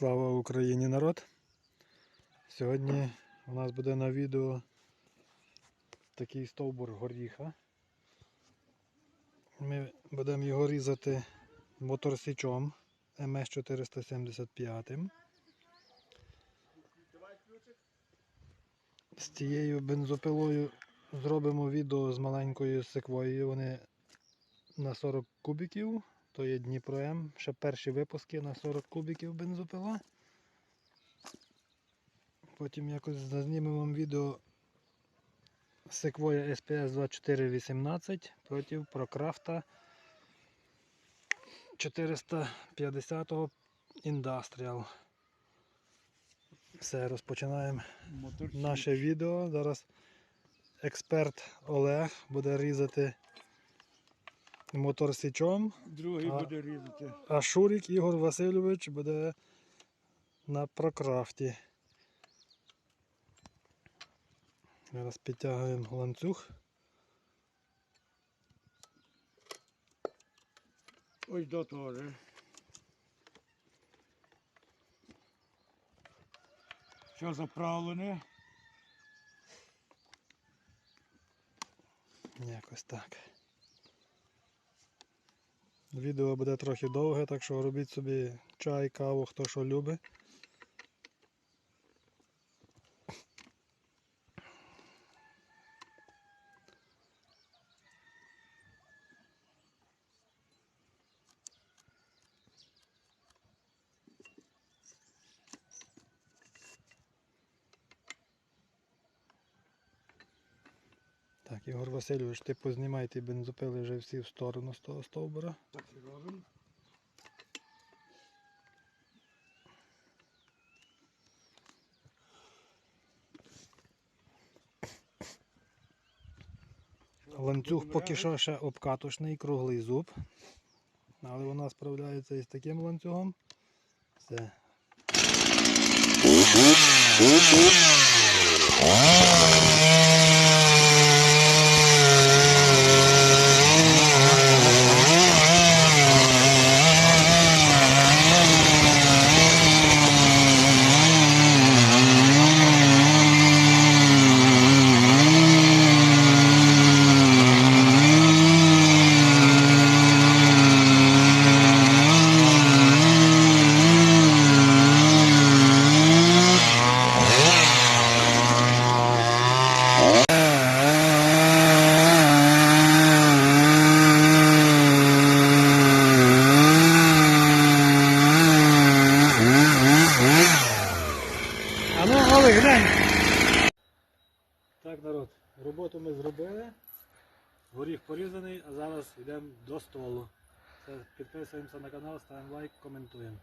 Слава Україні народ! Сьогодні у нас буде на відео такий стовбур горіха. Ми будемо його різати моторсічом МС475. З цією бензопилою зробимо відео з маленькою секвоєю. Вони на 40 кубиків. То є Дніпро М. Ще перші випуски на 40 кубиків бензопила. Потім якось зазнімемо вам відео Sequoia SPS 2418 проти Procraft 450 Industrial. Все, розпочинаємо наше відео. Зараз експерт Олег буде різати мотор січом. Другий А- буде різати. А Шурік Ігор Васильович буде на прокрафті. Зараз підтягуємо ланцюг. Ось до того. Все заправлене. Якось так. Відео буде трохи довге, так що робіть собі чай, каву, хто що любить. Так, Ігор Васильович, ти познімай ті бензопили вже всі в сторону з того стовбура. Так і робимо. Ланцюг поки що ще обкаточний, круглий зуб. Але вона справляється і з таким ланцюгом. Все. А Так, народ, роботу ми зробили. Горіх порізаний, а зараз йдемо до столу. Підписуємося на канал, ставимо лайк, коментуємо.